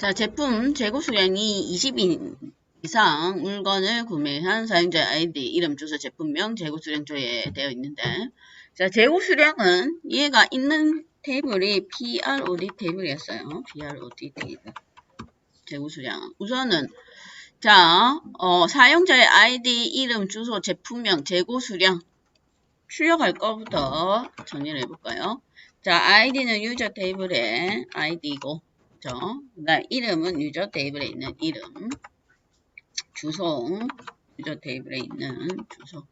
자, 제품 재고 수량이 20인 이상 물건을 구매한 사용자 아이디, 이름, 주소, 제품명, 재고 수량 조회되어 있는데 자, 재고 수량은 얘가 있는 테이블이 PROD 테이블이었어요. PROD 테이블. 재고 수량. 우선은 자, 어, 사용자의 아이디, 이름, 주소, 제품명, 재고 수량 출력할 거부터 정리를 해볼까요? 자, 아이디는 유저 테이블의 아이디고, 그죠? 그다음 이름은 유저 테이블에 있는 이름, 주소, 유저 테이블에 있는 주소.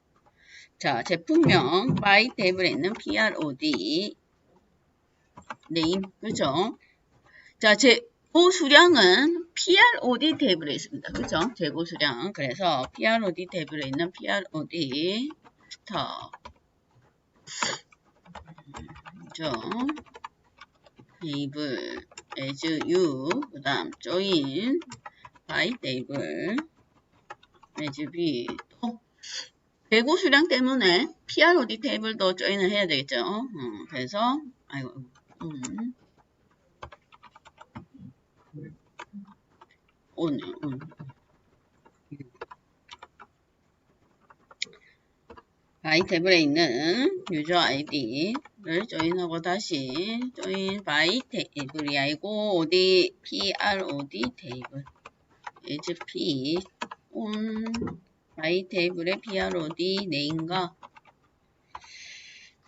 자, 제품명, 바이 테이블에 있는 PROD, 네임, 그죠? 자, 재고 수량은 PROD 테이블에 있습니다. 그죠? 재고 수량. 그래서 PROD 테이블에 있는 PROD 스톱. 그죠? 테이블, as you, 그 다음 join, by table, as b. 또, 재고 수량 때문에 PROD 테이블도 join을 해야 되겠죠? 어, 그래서, 아이고, 음. 오늘, 음. 바이 탭에 있는 유저 아이디 를 조인하고 다시 조인 바이 테이블이 아니고 어디 prod 테이블. Hp on 바이 테이블의 prod 네임과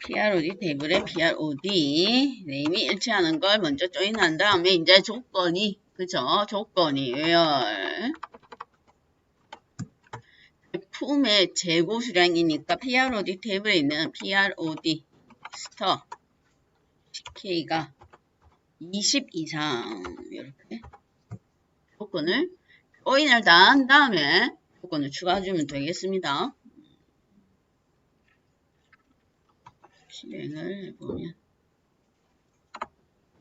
prod 테이블의 prod 네임이 일치하는 걸 먼저 조인한 다음에 이제 조건이 그죠 조건이 where 품의 재고 수량이니까 PROD 테이블에 있는 PROD 스터 CK가 20 이상 이렇게 조건을 조인을 다 한 다음에 조건을 추가해주면 되겠습니다. 실행을 해보면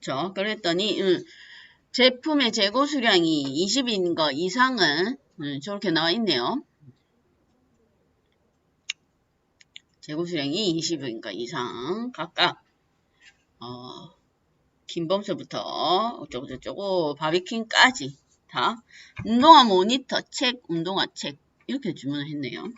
저 그랬더니 음, 제품의 재고 수량이 20인 거 이상은 음, 저렇게 나와 있네요. 재고 수량이 20인가 이상 각각 어, 김범수부터 어쩌고저쩌고 바비킨까지 다 운동화 모니터 책, 운동화 책 이렇게 주문을 했네요.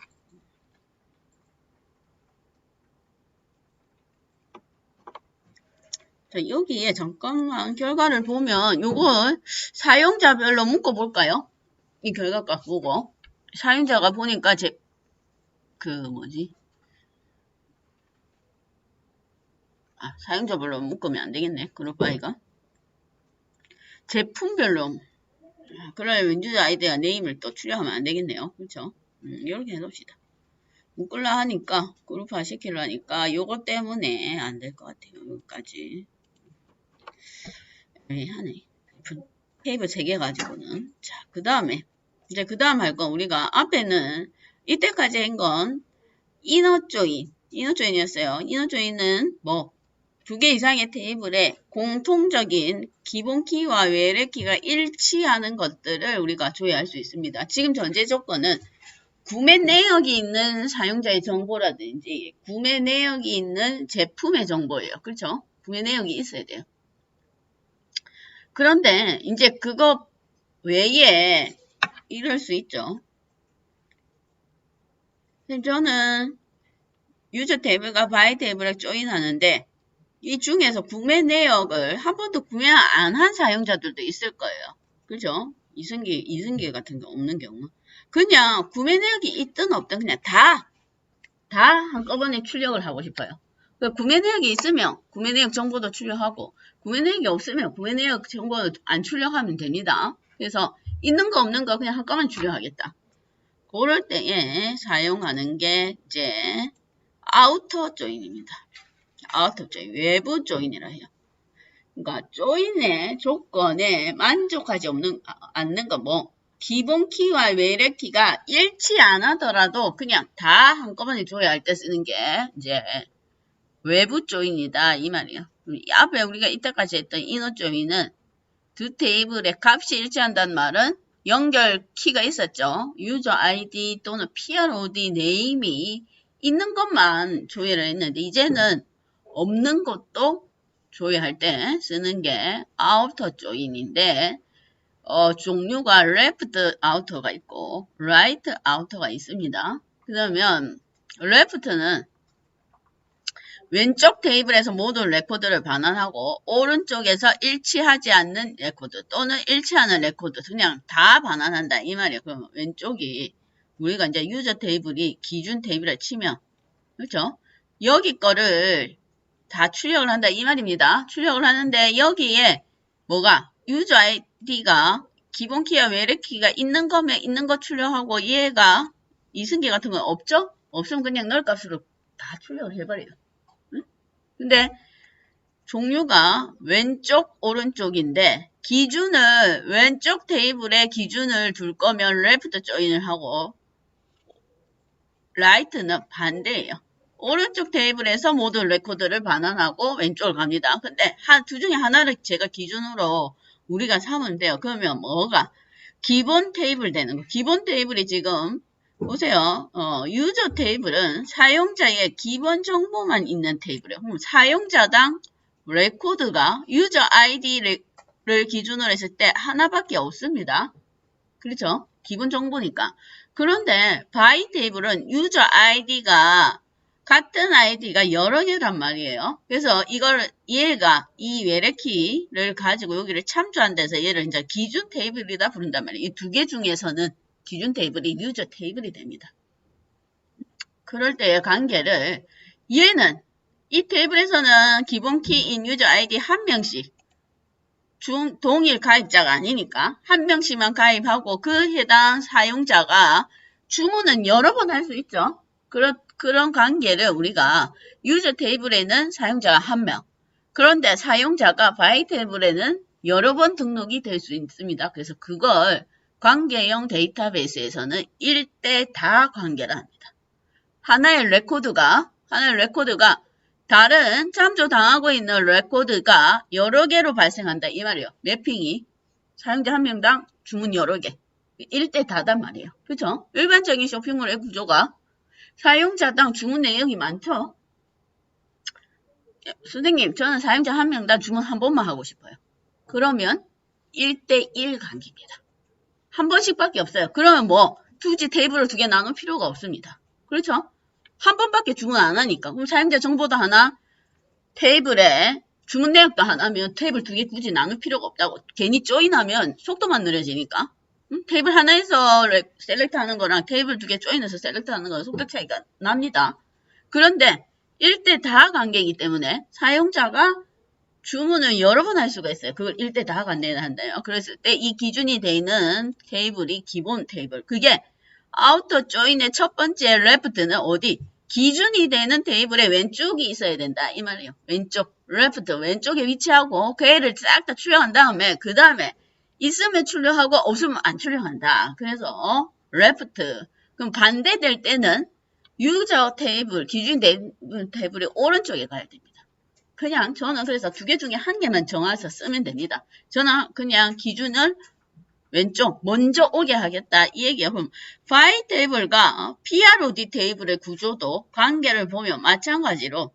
자, 여기에 잠깐만 결과를 보면 요거 사용자별로 묶어 볼까요? 이 결과값 보고 사용자가 보니까 제 그 뭐지 아, 사용자별로 묶으면 안 되겠네. 그룹 바이가. 제품별로. 그러면 유저 아이디와 네임을 또 출력하면 안 되겠네요. 그렇죠? 음, 이렇게 해놓읍시다. 묶으려 하니까, 그룹화 시키려 하니까, 요거 때문에 안 될 것 같아요. 여기까지. 애매하네. 테이블 3개 가지고는. 자, 그 다음에. 이제 그 다음 할 건 우리가 앞에는 이때까지 한 건 이너 조인. 이너 조인이었어요. 이너 조인은 뭐, 두 개 이상의 테이블에 공통적인 기본 키와 외래 키가 일치하는 것들을 우리가 조회할 수 있습니다. 지금 전제 조건은 구매 내역이 있는 사용자의 정보라든지 구매 내역이 있는 제품의 정보예요. 그렇죠? 구매 내역이 있어야 돼요. 그런데 이제 그거 외에 이럴 수 있죠. 저는 유저 테이블과 바이 테이블에 조인하는데 이 중에서 구매 내역을 한 번도 구매 안 한 사용자들도 있을 거예요. 그죠? 이승기, 이승기 같은 게 없는 경우. 그냥 구매 내역이 있든 없든 그냥 다, 다 한꺼번에 출력을 하고 싶어요. 그 구매 내역이 있으면 구매 내역 정보도 출력하고, 구매 내역이 없으면 구매 내역 정보도 안 출력하면 됩니다. 그래서 있는 거 없는 거 그냥 한꺼번에 출력하겠다. 그럴 때에 사용하는 게 이제 아우터 조인입니다. 오브 조인, 외부 조인이라 해요. 그러니까 조인의 조건에 만족하지 없는, 않는 거 뭐, 기본 키와 외래 키가 일치 안 하더라도 그냥 다 한꺼번에 조회할 때 쓰는 게 이제 외부 조인이다 이 말이에요. 이 앞에 우리가 이때까지 했던 인어 조인은 두 테이블의 값이 일치한다는 말은 연결 키가 있었죠. 유저 아이디 또는 PROD 네임이 있는 것만 조회를 했는데 이제는 없는 것도 조회할 때 쓰는 게 아우터 조인인데 어, 종류가 left outer가 있고 right outer가 있습니다. 그러면 left는 왼쪽 테이블에서 모든 레코드를 반환하고 오른쪽에서 일치하지 않는 레코드 또는 일치하는 레코드 그냥 다 반환한다 이 말이에요. 그럼 왼쪽이 우리가 이제 유저 테이블이 기준 테이블을 치면 그렇죠? 여기 거를 다 출력을 한다 이 말입니다. 출력을 하는데 여기에 뭐가 유저 아이디가 기본 키와 외래 키가 있는 거면 있는 거 출력하고 얘가 이승기 같은 건 없죠? 없으면 그냥 널 값으로 다 출력을 해버려요. 응? 근데 종류가 왼쪽 오른쪽인데 기준을 왼쪽 테이블에 기준을 둘 거면 레프트 조인을 하고 라이트는 반대예요. 오른쪽 테이블에서 모든 레코드를 반환하고 왼쪽으로 갑니다. 근데 한, 두 중에 하나를 제가 기준으로 우리가 삼으면 돼요. 그러면 뭐가? 기본 테이블 되는 거. 기본 테이블이 지금 보세요. 어, 유저 테이블은 사용자의 기본 정보만 있는 테이블이에요. 그럼 사용자당 레코드가 유저 아이디를 기준으로 했을 때 하나밖에 없습니다. 그렇죠? 기본 정보니까. 그런데 바이 테이블은 유저 아이디가 같은 아이디가 여러 개란 말이에요. 그래서 이걸 얘가 이 외래키를 가지고 여기를 참조한 데서 얘를 이제 기준 테이블이다 부른단 말이에요. 이 두 개 중에서는 기준 테이블이 유저 테이블이 됩니다. 그럴 때의 관계를 얘는 이 테이블에서는 기본 키인 유저 아이디 한 명씩 중, 동일 가입자가 아니니까 한 명씩만 가입하고 그 해당 사용자가 주문은 여러 번 할 수 있죠. 그런, 그런 관계를 우리가 유저 테이블에는 사용자가 한 명. 그런데 사용자가 바이 테이블에는 여러 번 등록이 될 수 있습니다. 그래서 그걸 관계형 데이터베이스에서는 1대 다 관계를 합니다. 하나의 레코드가, 하나의 레코드가 다른 참조당하고 있는 레코드가 여러 개로 발생한다. 이 말이에요. 매핑이 사용자 한 명당 주문 여러 개. 1대 다단 말이에요. 그죠? 일반적인 쇼핑몰의 구조가 사용자당 주문 내역이 많죠? 선생님, 저는 사용자 한 명당 주문 한 번만 하고 싶어요. 그러면 1대1 관계입니다. 한 번씩밖에 없어요. 그러면 뭐 투지 테이블을 두 개 나눌 필요가 없습니다. 그렇죠? 한 번밖에 주문 안 하니까. 그럼 사용자 정보도 하나, 테이블에 주문 내역도 하나면 테이블 두 개 굳이 나눌 필요가 없다고. 괜히 조인하면 속도만 느려지니까. 음? 테이블 하나에서 셀렉트 하는 거랑 테이블 두 개 조인해서 셀렉트 하는 거는 속도 차이가 납니다. 그런데 1대 다 관계이기 때문에 사용자가 주문을 여러 번 할 수가 있어요. 그걸 1대 다 관계를 한대요. 그랬을 때 이 기준이 되어 있는 테이블이 기본 테이블. 그게 아우터 조인의 첫 번째 레프트는 어디? 기준이 되는 테이블의 왼쪽이 있어야 된다. 이 말이에요. 왼쪽, 레프트, 왼쪽에 위치하고 그 애를 싹다 출력한 다음에 그 다음에 있으면 출력하고 없으면 안 출력한다. 그래서 레프트. 그럼 반대될 때는 유저 테이블, 기준 테이블이 오른쪽에 가야 됩니다. 그냥 저는 그래서 두 개 중에 한 개만 정해서 쓰면 됩니다. 저는 그냥 기준을 왼쪽 먼저 오게 하겠다 이 얘기예요. 그럼 파일 테이블과 PROD 테이블의 구조도 관계를 보면 마찬가지로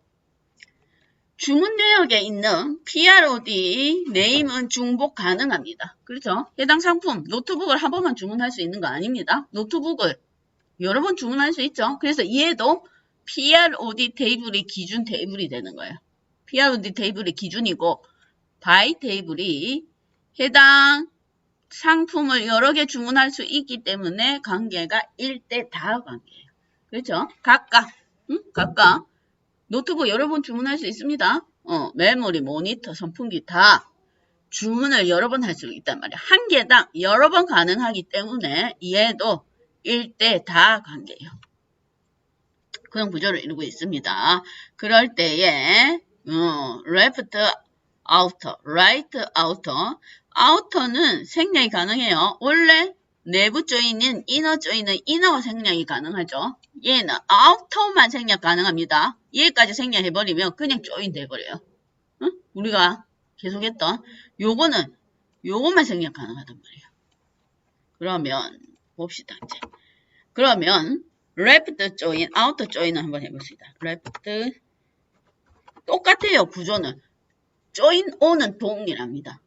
주문 내역에 있는 PROD 네임은 중복 가능합니다. 그렇죠? 해당 상품 노트북을 한 번만 주문할 수 있는 거 아닙니다. 노트북을 여러 번 주문할 수 있죠. 그래서 얘도 PROD 테이블이 기준 테이블이 되는 거예요. PROD 테이블이 기준이고 바이 테이블이 해당 상품을 여러 개 주문할 수 있기 때문에 관계가 1대 다 관계예요. 그렇죠? 각각, 응? 각각 노트북 여러 번 주문할 수 있습니다. 어, 메모리, 모니터, 선풍기 다 주문을 여러 번 할 수 있단 말이에요. 한 개당 여러 번 가능하기 때문에 얘도 1대 다 관계예요. 그런 구조를 이루고 있습니다. 그럴 때에 어, left outer, right outer 아우터는 생략이 가능해요. 원래 내부 조인인 이너 조인은 이너 생략이 가능하죠. 얘는 아우터만 생략 가능합니다. 얘까지 생략해버리면 그냥 조인 돼버려요. 응? 우리가 계속했던 요거는 요것만 생략 가능하단 말이에요. 그러면 봅시다. 이제. 그러면 left 조인, outer 조인을 한번 해봅시다. left 똑같아요. 구조는. 조인 on은 동일합니다.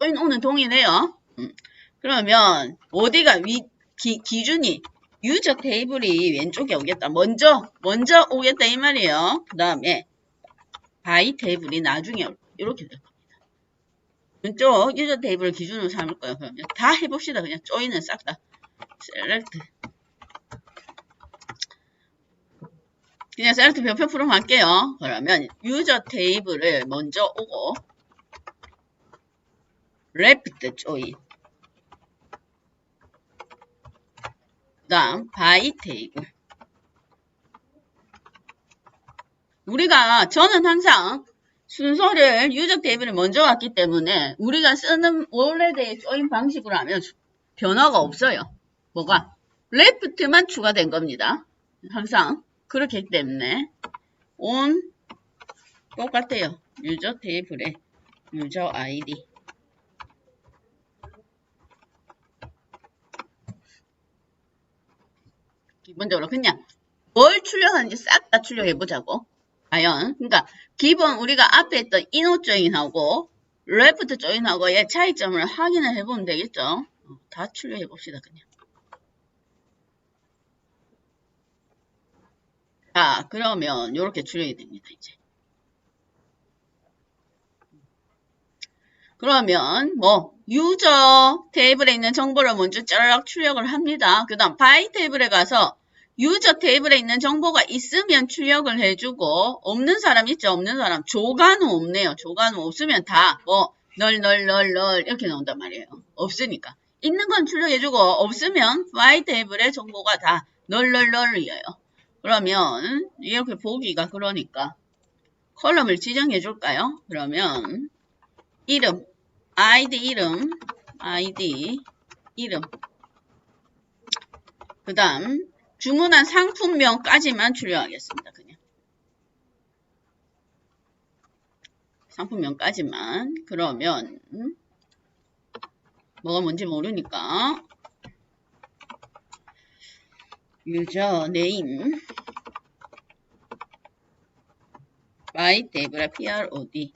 조인 on은 동일해요. 음. 그러면 어디가 위, 기, 기준이 유저 테이블이 왼쪽에 오겠다. 먼저 먼저 오겠다 이 말이에요. 그 다음에 바이 테이블이 나중에. 이렇게 될 겁니다. 왼쪽 유저 테이블 기준으로 삼을 거예요. 그러면 다 해봅시다. 그냥 조인은 싹다 셀렉트 그냥 셀렉트 별표 프롬 할게요. 그러면 유저 테이블을 먼저 오고 레프트 조인 다음 바이 테이블 우리가 저는 항상 순서를 유저 테이블을 먼저 왔기 때문에 우리가 쓰는 원래대의 조인 방식으로 하면 변화가 없어요. 뭐가? 레프트만 추가된 겁니다. 항상 그렇기 때문에 on 똑같아요. 유저 테이블에 유저 아이디 기본적으로 그냥 뭘 출력하는지 싹 다 출력해 보자고. 과연 그러니까 기본 우리가 앞에 했던 인호 조인하고 레프트 조인하고의 차이점을 확인을 해보면 되겠죠. 어, 다 출력해 봅시다 그냥. 자 그러면 이렇게 출력이 됩니다 이제. 그러면 뭐 유저 테이블에 있는 정보를 먼저 쫙 출력을 합니다. 그 다음 바이 테이블에 가서 유저 테이블에 있는 정보가 있으면 출력을 해주고 없는 사람 있죠? 없는 사람 조간우 없네요. 조간우 없으면 다 뭐 널널널널 이렇게 나온단 말이에요. 없으니까 있는 건 출력해주고 없으면 바이 테이블의 정보가 다 널널널이에요. 그러면 이렇게 보기가 그러니까 컬럼을 지정해 줄까요? 그러면 이름 아이디 이름 아이디 이름. 그 다음 주문한 상품명까지만 출력하겠습니다. 그냥. 상품명까지만. 그러면 음? 뭐가 뭔지 모르니까. 유저 네임. 마이 데브라 prod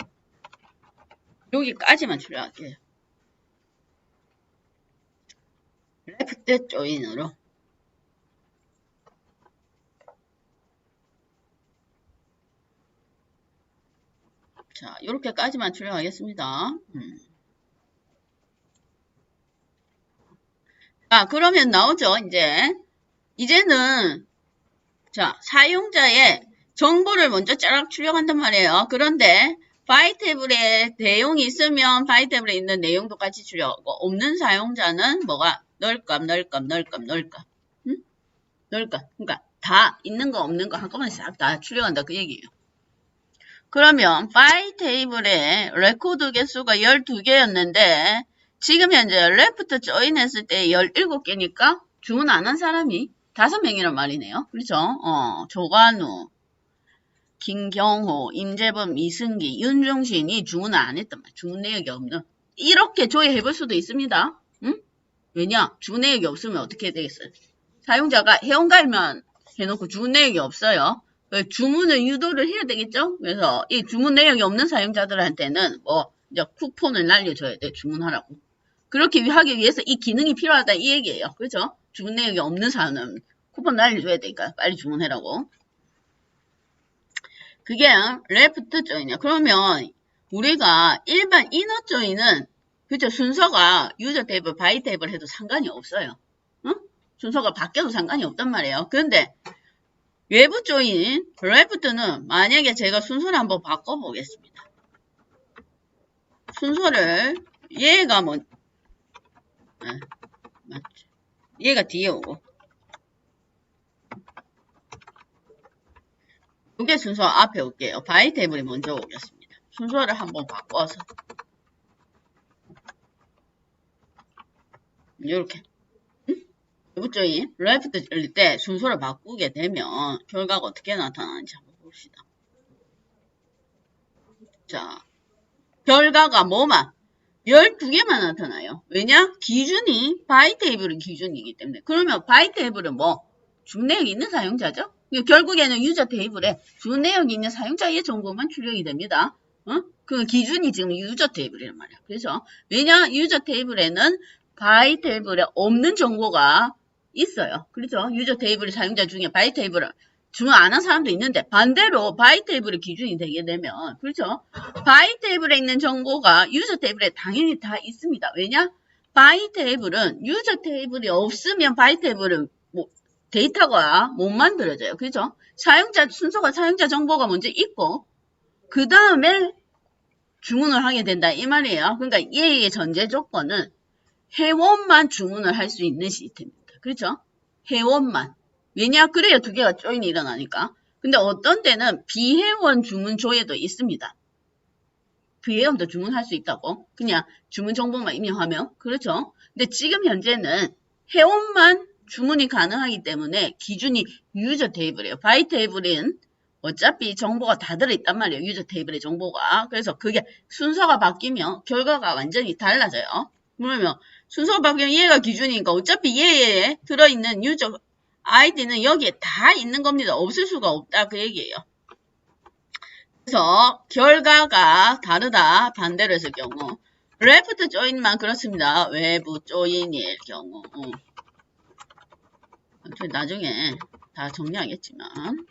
여기까지만 출력할게요. 레프트 조인으로 자, 이렇게까지만 출력하겠습니다. 음. 자, 그러면 나오죠, 이제. 이제는, 자, 사용자의 정보를 먼저 짜락 출력한단 말이에요. 그런데, 바이 태블에 내용이 있으면 바이 태블에 있는 내용도 같이 출력하고, 없는 사용자는 뭐가? 넣을값, 넣을값, 넣을값, 넣을값. 응? 넣을값. 그러니까, 다 있는 거 없는 거 한꺼번에 싹다 출력한다. 그 얘기예요. 그러면 파일 테이블에 레코드 개수가 12개였는데 지금 현재 레프트 조인 했을 때 17개니까 주문 안 한 사람이 5명이란 말이네요. 그렇죠? 어, 조관우, 김경호, 임재범, 이승기, 윤종신이 주문을 안 했단 말이야. 주문 내역이 없는. 이렇게 조회해 볼 수도 있습니다. 응? 왜냐? 주문 내역이 없으면 어떻게 되겠어요? 사용자가 회원가입만 해놓고 주문 내역이 없어요. 그 주문을 유도를 해야 되겠죠? 그래서 이 주문 내역이 없는 사용자들한테는 뭐 이제 쿠폰을 날려줘야 돼 주문하라고. 그렇게 하기 위해서 이 기능이 필요하다 이 얘기예요. 그죠? 주문 내역이 없는 사람은 쿠폰 날려줘야 되니까 빨리 주문해라고. 그게 레프트 조인이야. 그러면 우리가 일반 이너 조인은 그죠? 순서가 유저 테이블, 바이 테이블 해도 상관이 없어요. 응? 순서가 바뀌어도 상관이 없단 말이에요. 그런데 외부 조인 레프트는 만약에 제가 순서를 한번 바꿔보겠습니다. 순서를 얘가 뭐 아, 맞죠. 얘가 뒤에 오고 이게 순서 앞에 올게요. 바이 테이블이 먼저 오겠습니다. 순서를 한번 바꿔서 이렇게 외부적인 레프트 열릴 때 순서를 바꾸게 되면 결과가 어떻게 나타나는지 한번 봅시다. 자, 결과가 뭐만? 12개만 나타나요. 왜냐? 기준이 바이 테이블은 기준이기 때문에. 그러면 바이 테이블은 뭐? 주 내역이 있는 사용자죠? 결국에는 유저 테이블에 주 내역이 있는 사용자의 정보만 출력이 됩니다. 어? 그 기준이 지금 유저 테이블이란 말이야. 그래서 왜냐? 유저 테이블에는 바이 테이블에 없는 정보가 있어요. 그렇죠? 유저 테이블 사용자 중에 바이 테이블을 주문 안한 사람도 있는데 반대로 바이 테이블의 기준이 되게 되면 그렇죠? 바이 테이블에 있는 정보가 유저 테이블에 당연히 다 있습니다. 왜냐? 바이 테이블은 유저 테이블이 없으면 바이 테이블은 뭐 데이터가 못 만들어져요. 그렇죠? 사용자 순서가 사용자 정보가 먼저 있고 그 다음에 주문을 하게 된다 이 말이에요. 그러니까 얘의 전제 조건은 회원만 주문을 할 수 있는 시스템입니다. 그렇죠? 회원만. 왜냐? 그래야 두 개가 조인이 일어나니까. 근데 어떤 때는 비회원 주문 조회도 있습니다. 비회원도 주문할 수 있다고. 그냥 주문 정보만 입력하면. 그렇죠? 근데 지금 현재는 회원만 주문이 가능하기 때문에 기준이 유저 테이블이에요. 바이 테이블은 어차피 정보가 다 들어있단 말이에요. 유저 테이블의 정보가. 그래서 그게 순서가 바뀌면 결과가 완전히 달라져요. 그러면 순서가 바뀌면 얘가 기준이니까 어차피 얘에 들어있는 유저 아이디는 여기에 다 있는 겁니다. 없을 수가 없다 그 얘기예요. 그래서 결과가 다르다 반대로 했을 경우 레프트 조인만 그렇습니다. 외부 조인일 경우 어. 나중에 다 정리하겠지만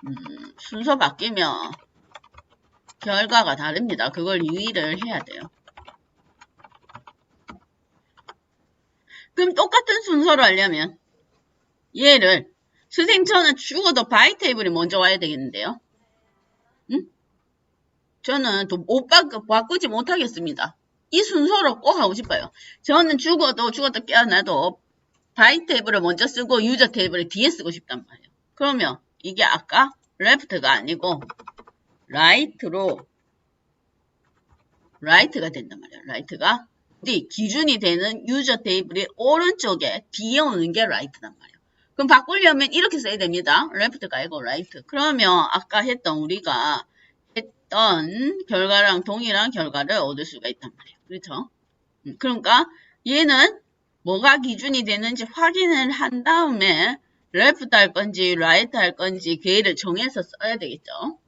음, 순서 바뀌면 결과가 다릅니다. 그걸 유의를 해야 돼요. 그럼 똑같은 순서로 하려면 얘를 선생님 저는 죽어도 바이 테이블이 먼저 와야 되겠는데요. 응? 저는 못 바꾸, 바꾸지 못하겠습니다. 이 순서로 꼭 하고 싶어요. 저는 죽어도 죽어도 깨어나도 바이 테이블을 먼저 쓰고 유저 테이블을 뒤에 쓰고 싶단 말이에요. 그러면 이게 아까 레프트가 아니고 라이트로 라이트가 된단 말이에요. 라이트가 근데 기준이 되는 유저 테이블이 오른쪽에 뒤에 오는 게 라이트단 말이에요. 그럼 바꾸려면 이렇게 써야 됩니다. 레프트가 아니고 라이트. 그러면 아까 했던 우리가 했던 결과랑 동일한 결과를 얻을 수가 있단 말이에요. 그렇죠? 음, 그러니까 얘는 뭐가 기준이 되는지 확인을 한 다음에 레프트 할 건지 라이트 할 건지 걔를 정해서 써야 되겠죠.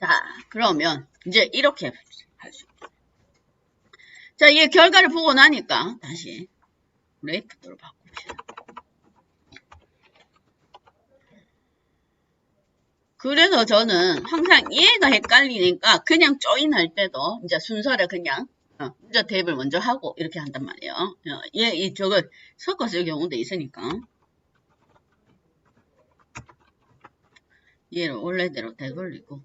자, 그러면 이제 이렇게 할 수 있다. 자, 이 결과를 보고 나니까 다시 레이프트로 바꿉시다. 그래서 저는 항상 얘가 헷갈리니까 그냥 조인 할 때도 이제 순서를 그냥 어, 유저 탭을 먼저 하고 이렇게 한단 말이에요. 어, 얘, 이 저거 섞어 쓸 경우도 있으니까 얘를 원래대로 되돌리고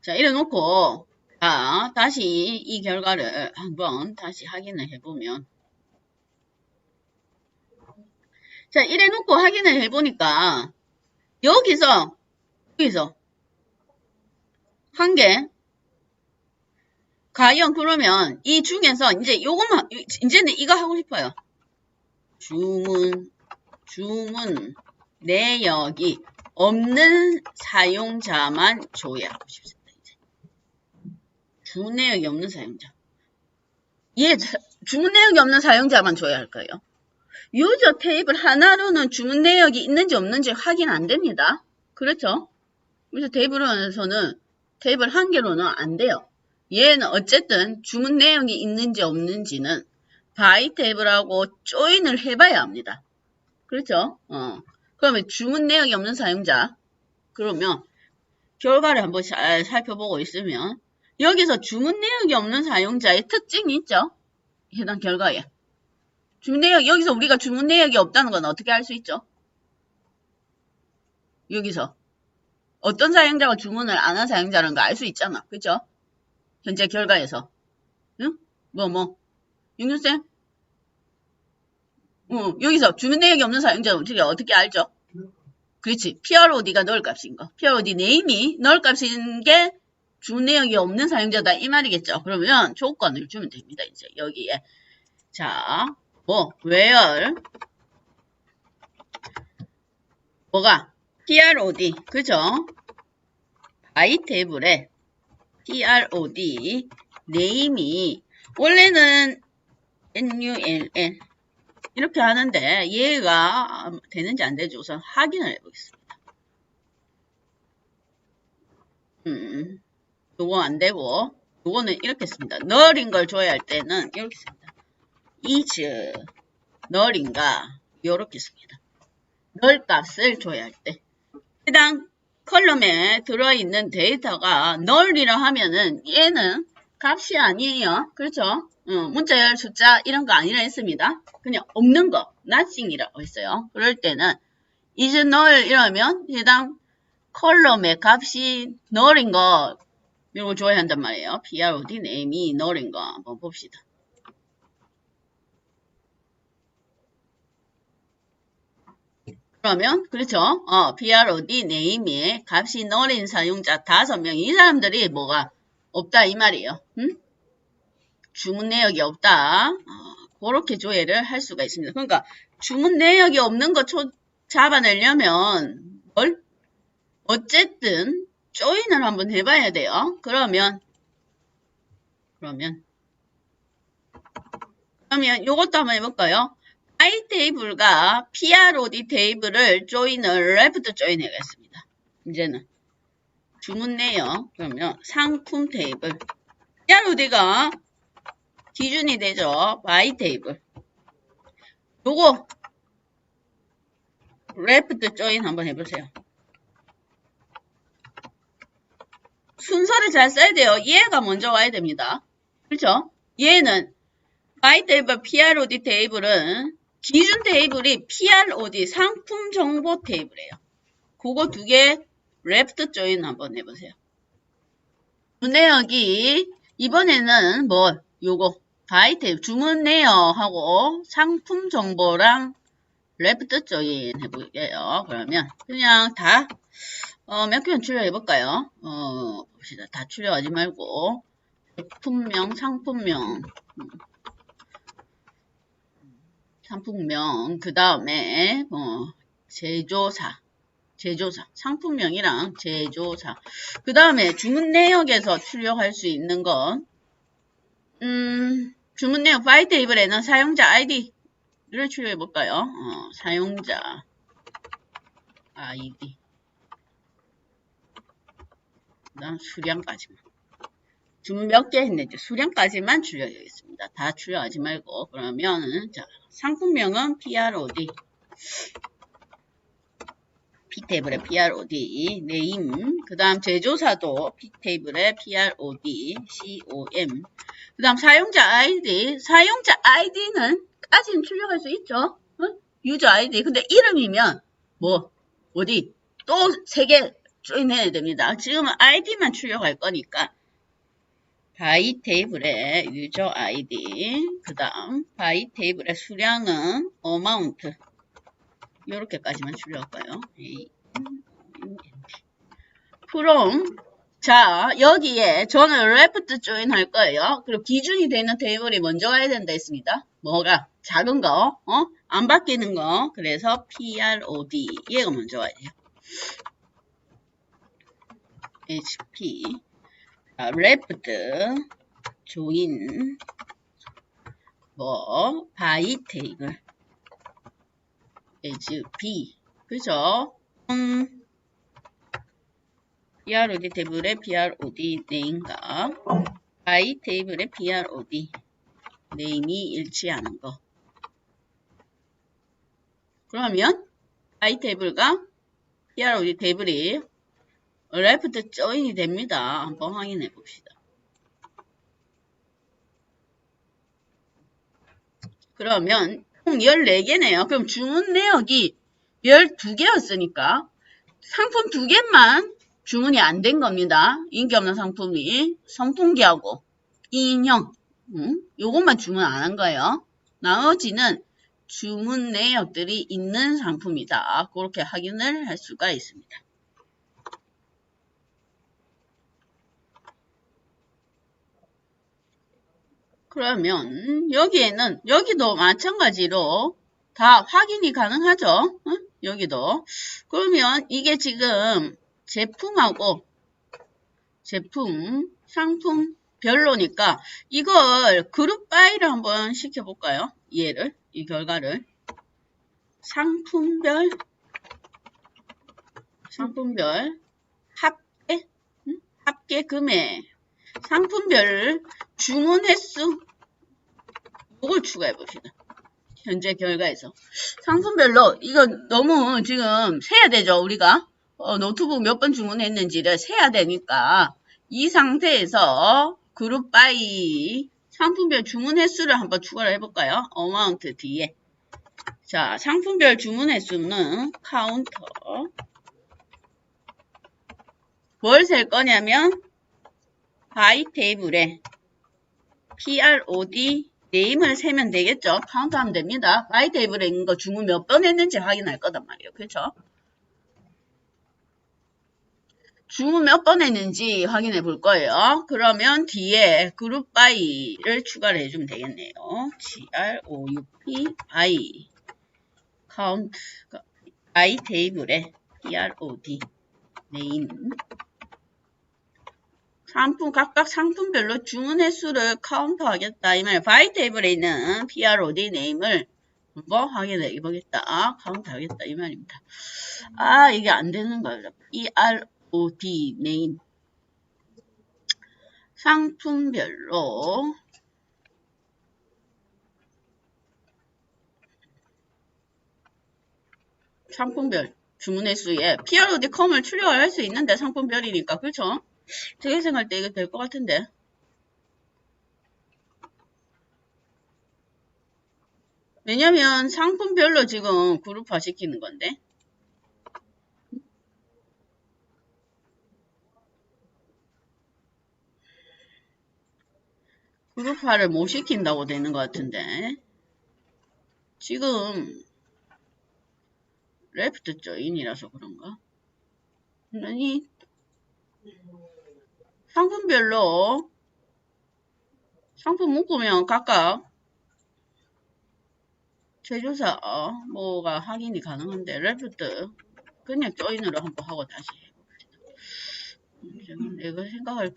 자, 이래 놓고, 자, 다시 이 결과를 한번 다시 확인을 해보면. 자, 이래 놓고 확인을 해보니까, 여기서, 여기서, 한 개, 과연 그러면 이 중에서 이제 요것만, 이제는 이거 하고 싶어요. 주문, 주문, 내역이 없는 사용자만 조회하고 싶습니다. 이제. 주문 내역이 없는 사용자. 예, 주문 내역이 없는 사용자만 조회할 거예요. 유저 테이블 하나로는 주문 내역이 있는지 없는지 확인 안 됩니다. 그렇죠? 그래서 테이블에서는 테이블 한 개로는 안 돼요. 얘는 어쨌든 주문 내역이 있는지 없는지는 바이 테이블하고 조인을 해봐야 합니다. 그렇죠? 어. 그러면 주문 내역이 없는 사용자. 그러면 결과를 한번 잘 살펴보고 있으면 여기서 주문 내역이 없는 사용자의 특징이 있죠. 해당 결과에. 주문 내역, 여기서 우리가 주문 내역이 없다는 건 어떻게 알 수 있죠? 여기서. 어떤 사용자가 주문을 안 한 사용자라는 거 알 수 있잖아. 그죠? 현재 결과에서. 응? 뭐, 뭐. 윤준쌤? 어, 여기서 주문 내역이 없는 사용자는 어떻게, 어떻게 알죠? 그렇지. PROD가 넣을 값인 거. PROD 네임이 넣을 값인 게 주문 내역이 없는 사용자다. 이 말이겠죠. 그러면 조건을 주면 됩니다. 이제 여기에. 자, 어, 뭐 where 뭐가 PROD 그죠? by 테이블에 PROD 네임이 원래는 NULL 이렇게 하는데 얘가 되는지 안 되는지 우선 확인을 해보겠습니다. 음, 요거 안 되고 요거는 이렇게 씁니다. 널인 걸 줘야 할 때는 이렇게 씁니다. Is 널인가 요렇게 씁니다. 널 값을 줘야 할 때. 해당 컬럼에 들어있는 데이터가 널이라 하면은 얘는 값이 아니에요. 그렇죠? 어, 문자열 숫자 이런 거 아니라 했습니다. 그냥 없는 거, nothing이라고 했어요. 그럴 때는 is null 이러면 해당 컬럼의 값이 null인 거 이거 줘야 한단 말이에요. prod name이 null인 거 한번 봅시다. 그러면 그렇죠. 어, prod name의 값이 null인 사용자 다섯 명 이 사람들이 뭐가 없다 이 말이에요. 응? 주문 내역이 없다. 어, 그렇게 조회를 할 수가 있습니다. 그러니까 주문 내역이 없는 거 초, 잡아내려면 뭘? 어쨌든 조인을 한번 해봐야 돼요. 그러면 그러면 그러면 이것도 한번 해볼까요? I 테이블과 prod 테이블을 조인을 레프트 조인 해겠습니다. 이제는 주문 내역 그러면 상품 테이블 PROD가 기준이 되죠. by 테이블 요거 레프트 조인 한번 해보세요. 순서를 잘 써야 돼요. 얘가 먼저 와야 됩니다. 그렇죠? 얘는 by 테이블, PROD 테이블은 기준 테이블이 PROD 상품 정보 테이블이에요. 그거 두 개 레프트 조인 한번 해보세요. 내역이 이번에는 뭐 요거 by 테이블 주문 내역하고 상품 정보랑 레프트 조인 해볼게요. 그러면 그냥 다 어, 출력해볼까요? 어, 봅시다. 다 출력하지 말고 제품명, 상품명 음. 상품명, 그 다음에 뭐 제조사, 제조사, 상품명이랑 제조사. 그 다음에 주문 내역에서 출력할 수 있는 건 음, 주문 내역 파일 테이블에는 사용자 아이디를 출력해 볼까요? 어, 사용자 아이디. 그다음 수량까지만. 주문 몇 개 했는지 수량까지만 출력하겠습니다. 다 출력하지 말고 그러면은 자 상품명은 PROD P테이블에 PROD 네임. 그 다음 제조사도 P테이블에 PROD COM 그 다음 사용자 ID 사용자 ID는 까지는 출력할 수 있죠. 어? 유저 ID 근데 이름이면 뭐 어디? 또 세 개 조인해야 됩니다. 지금은 ID만 출력할 거니까 바이 테이블의 유저 아이디 그 다음 바이 테이블의 수량은 어마운트 이렇게까지만 출력할까요? from 자 여기에 저는 레프트 조인 할 거예요. 그리고 기준이 되는 테이블이 먼저 와야 된다 했습니다. 뭐가 작은 거, 어? 안 바뀌는 거. 그래서 prod 얘가 먼저 와야 돼요. hp 자, left, join, 뭐, by table, as b. 그죠? 음, prod 테이블에 prod name과 by 테이블에 prod name이 일치하는 거. 그러면 by 테이블과 prod 테이블이 레프트 조인이 됩니다. 한번 확인해 봅시다. 그러면 총 14개네요. 그럼 주문 내역이 12개였으니까 상품 2개만 주문이 안 된 겁니다. 인기 없는 상품이 선풍기하고 인형 음? 요것만 주문 안 한 거예요. 나머지는 주문 내역들이 있는 상품이다. 그렇게 확인을 할 수가 있습니다. 그러면 여기에는 여기도 마찬가지로 다 확인이 가능하죠. 응? 여기도. 그러면 이게 지금 제품하고 제품, 상품 별로니까 이걸 그룹 바이를 한번 시켜볼까요? 얘를, 이 결과를. 상품별, 상품별, 합계, 응? 합계 금액 상품별 주문 횟수 이걸 추가해 봅시다. 현재 결과에서. 상품별로 이거 너무 지금 세야 되죠 우리가. 어, 노트북 몇 번 주문했는지를 세야 되니까. 이 상태에서 그룹 바이 상품별 주문 횟수를 한번 추가를 해볼까요? 어마운트 뒤에. 자 상품별 주문 횟수는 카운터. 뭘 셀 거냐면 바이 테이블에 PROD 네임을 세면 되겠죠. 카운트하면 됩니다. 바이 테이블에 있는 거 주문 몇 번 했는지 확인할 거단 말이에요. 그렇죠? 주문 몇 번 했는지 확인해 볼 거예요. 그러면 뒤에 그룹 바이를 추가를 해주면 되겠네요. GROUP 바이 카운트 바이 테이블에 PROD 네임 상품 각각 상품별로 주문 횟수를 카운트하겠다. 이 말. 바이 테이블에 있는 PROD 네임을 한번 확인해 보겠다. 카운트하겠다. 이 말입니다. 아 이게 안 되는 거예요. PROD 네임 상품별로 상품별 주문 횟수에 PROD 컴을 출력할 수 있는데 상품별이니까 그렇죠? 재생할 때 이거 될것 같은데. 왜냐면 상품별로 지금 그룹화 시키는 건데. 그룹화를 못 시킨다고 되는 것 같은데. 지금 레프트 조인이라서 그런가? 아니 상품별로 상품 묶으면 각각 제조사 어, 뭐가 확인이 가능한데 레프트 그냥 조인으로 한번 하고 다시 해봅시다. 음, 내가 생각할